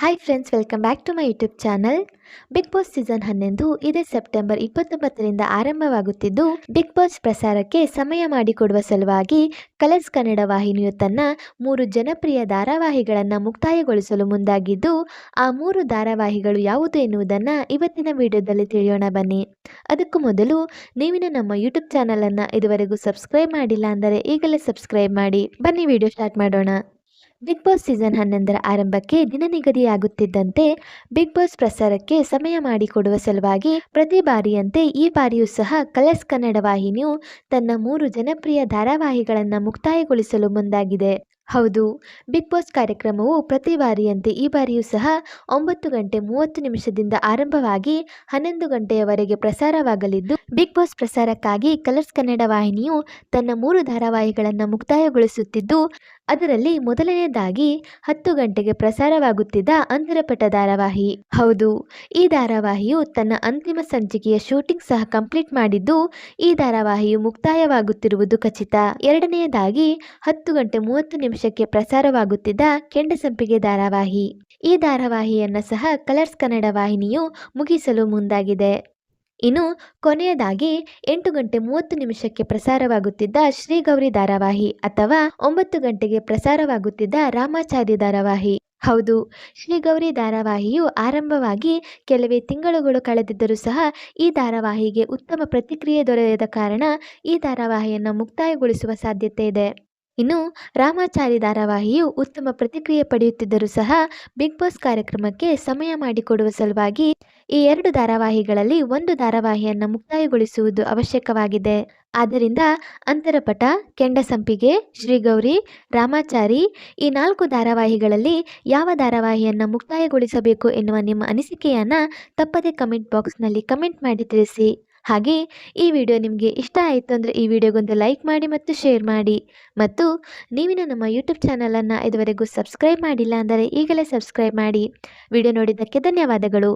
Hi friends welcome back to my YouTube channel Big Boss season ಹನ್ನೊಂದು ಇದೇ September ಇಪ್ಪತ್ತೊಂಬತ್ತರಿಂದ ಆರಂಭವಾಗುತ್ತಿದ್ದು ಬಿಗ್ ಬಾಸ್ ಪ್ರಸಾರಕ್ಕೆ ಸಮಯ ಮಾಡಿಕೊಡುವ ಸಲುವಾಗಿ ಕಲರ್ಸ್ ಕನ್ನಡ ವಾಹಿನಿಯು ತನ್ನ ಮೂರು ಜನಪ್ರಿಯ ಧಾರಾವಾಹಿಗಳನ್ನು ಮುಕ್ತಾಯಗೊಳಿಸಲು ಮುಂದಾಗಿದ್ದು, ಆ ಮೂರು ಧಾರಾವಾಹಿಗಳು ಯಾವುದು ಎನ್ನುವುದನ್ನು ಇವತ್ತಿನ ವಿಡಿಯೋದಲ್ಲಿ ತಿಳಿಯೋಣ ಬನ್ನಿ. ಅದಕ್ಕೂ ಮೊದಲು ನೀವಿನ ನಮ್ಮ ಯೂಟ್ಯೂಬ್ ಚಾನಲನ್ನು ಇದುವರೆಗೂ ಸಬ್ಸ್ಕ್ರೈಬ್ ಮಾಡಿಲ್ಲ ಅಂದರೆ ಈಗಲೇ ಸಬ್ಸ್ಕ್ರೈಬ್ ಮಾಡಿ. ಬನ್ನಿ ವಿಡಿಯೋ ಸ್ಟಾರ್ಟ್ ಮಾಡೋಣ. ಬಿಗ್ ಬಾಸ್ ಸೀಸನ್ ಹನ್ನೊಂದರ ಆರಂಭಕ್ಕೆ ದಿನ ನಿಗದಿಯಾಗುತ್ತಿದ್ದಂತೆ ಬಿಗ್ ಬಾಸ್ ಪ್ರಸಾರಕ್ಕೆ ಸಮಯ ಮಾಡಿಕೊಡುವ ಸಲುವಾಗಿ ಪ್ರತಿ ಬಾರಿಯಂತೆ ಈ ಬಾರಿಯೂ ಸಹ ಕಲರ್ಸ್ ಕನ್ನಡ ವಾಹಿನಿಯು ತನ್ನ ಮೂರು ಜನಪ್ರಿಯ ಧಾರಾವಾಹಿಗಳನ್ನು ಮುಕ್ತಾಯಗೊಳಿಸಲು ಮುಂದಾಗಿದೆ. ಹೌದು, ಬಿಗ್ ಬಾಸ್ ಕಾರ್ಯಕ್ರಮವು ಪ್ರತಿ ಬಾರಿಯಂತೆ ಈ ಬಾರಿಯೂ ಸಹ ಒಂಬತ್ತು ಗಂಟೆ ಮೂವತ್ತು ನಿಮಿಷದಿಂದ ಆರಂಭವಾಗಿ ಹನ್ನೊಂದು ಗಂಟೆಯವರೆಗೆ ಪ್ರಸಾರವಾಗಲಿದ್ದು, ಬಿಗ್ ಬಾಸ್ ಪ್ರಸಾರಕ್ಕಾಗಿ ಕಲರ್ಸ್ ಕನ್ನಡ ವಾಹಿನಿಯು ತನ್ನ ಮೂರು ಧಾರಾವಾಹಿಗಳನ್ನು ಮುಕ್ತಾಯಗೊಳಿಸುತ್ತಿದ್ದು ಅದರಲ್ಲಿ ಮೊದಲನೆಯದಾಗಿ ಹತ್ತು ಗಂಟೆಗೆ ಪ್ರಸಾರವಾಗುತ್ತಿದ್ದ ಅಂತರಪಟ ಧಾರಾವಾಹಿ. ಹೌದು, ಈ ಧಾರಾವಾಹಿಯು ತನ್ನ ಅಂತಿಮ ಸಂಚಿಕೆಯ ಶೂಟಿಂಗ್ ಸಹ ಕಂಪ್ಲೀಟ್ ಮಾಡಿದ್ದು, ಈ ಧಾರಾವಾಹಿಯು ಮುಕ್ತಾಯವಾಗುತ್ತಿರುವುದು ಖಚಿತ. ಎರಡನೆಯದಾಗಿ ಹತ್ತು ಗಂಟೆ ಮೂವತ್ತು ನಿಮಿಷಕ್ಕೆ ಪ್ರಸಾರವಾಗುತ್ತಿದ್ದ ಕೆಂಡಸಂಪಿಗೆ ಧಾರಾವಾಹಿ. ಈ ಧಾರಾವಾಹಿಯನ್ನು ಸಹ ಕಲರ್ಸ್ ಕನ್ನಡ ವಾಹಿನಿಯು ಮುಗಿಸಲು ಮುಂದಾಗಿದೆ. ಇನ್ನು ಕೊನೆಯದಾಗಿ ಎಂಟು ಗಂಟೆ ಮೂವತ್ತು ನಿಮಿಷಕ್ಕೆ ಪ್ರಸಾರವಾಗುತ್ತಿದ್ದ ಶ್ರೀಗೌರಿ ಧಾರಾವಾಹಿ ಅಥವಾ ಒಂಬತ್ತು ಗಂಟೆಗೆ ಪ್ರಸಾರವಾಗುತ್ತಿದ್ದ ರಾಮಾಚಾರಿ ಧಾರಾವಾಹಿ. ಹೌದು ಶ್ರೀಗೌರಿ ಧಾರಾವಾಹಿಯು ಆರಂಭವಾಗಿ ಕೆಲವೇ ತಿಂಗಳುಗಳು ಕಳೆದಿದ್ದರೂ ಸಹ ಈ ಧಾರಾವಾಹಿಗೆ ಉತ್ತಮ ಪ್ರತಿಕ್ರಿಯೆ ದೊರೆಯದ ಕಾರಣ ಈ ಧಾರಾವಾಹಿಯನ್ನು ಮುಕ್ತಾಯಗೊಳಿಸುವ ಸಾಧ್ಯತೆ ಇದೆ. ಇನ್ನು ರಾಮಾಚಾರಿ ಧಾರಾವಾಹಿಯು ಉತ್ತಮ ಪ್ರತಿಕ್ರಿಯೆ ಪಡೆಯುತ್ತಿದ್ದರೂ ಸಹ ಬಿಗ್ ಬಾಸ್ ಕಾರ್ಯಕ್ರಮಕ್ಕೆ ಸಮಯ ಮಾಡಿಕೊಡುವ ಸಲುವಾಗಿ ಈ ಎರಡು ಧಾರಾವಾಹಿಗಳಲ್ಲಿ ಒಂದು ಧಾರಾವಾಹಿಯನ್ನು ಮುಕ್ತಾಯಗೊಳಿಸುವುದು ಅವಶ್ಯಕವಾಗಿದೆ. ಆದ್ದರಿಂದ ಅಂತರಪಟ, ಕೆಂಡಸಂಪಿಗೆ, ಶ್ರೀಗೌರಿ, ರಾಮಾಚಾರಿ ಈ ನಾಲ್ಕು ಧಾರಾವಾಹಿಗಳಲ್ಲಿ ಯಾವ ಧಾರಾವಾಹಿಯನ್ನು ಮುಕ್ತಾಯಗೊಳಿಸಬೇಕು ಎನ್ನುವ ನಿಮ್ಮ ಅನಿಸಿಕೆಯನ್ನು ತಪ್ಪದೆ ಕಮೆಂಟ್ ಬಾಕ್ಸ್ನಲ್ಲಿ ಕಮೆಂಟ್ ಮಾಡಿ ತಿಳಿಸಿ. ಹಾಗೆ ಈ ವಿಡಿಯೋ ನಿಮಗೆ ಇಷ್ಟ ಆಯಿತು ಅಂದರೆ ಈ ವಿಡಿಯೋಗೊಂದು ಲೈಕ್ ಮಾಡಿ ಮತ್ತು ಶೇರ್ ಮಾಡಿ. ಮತ್ತು ನೀವಿನ ನಮ್ಮ ಯೂಟ್ಯೂಬ್ ಚಾನಲನ್ನು ಇದುವರೆಗೂ ಸಬ್ಸ್ಕ್ರೈಬ್ ಮಾಡಿಲ್ಲ ಅಂದರೆ ಈಗಲೇ ಸಬ್ಸ್ಕ್ರೈಬ್ ಮಾಡಿ. ವಿಡಿಯೋ ನೋಡಿದ್ದಕ್ಕೆ ಧನ್ಯವಾದಗಳು.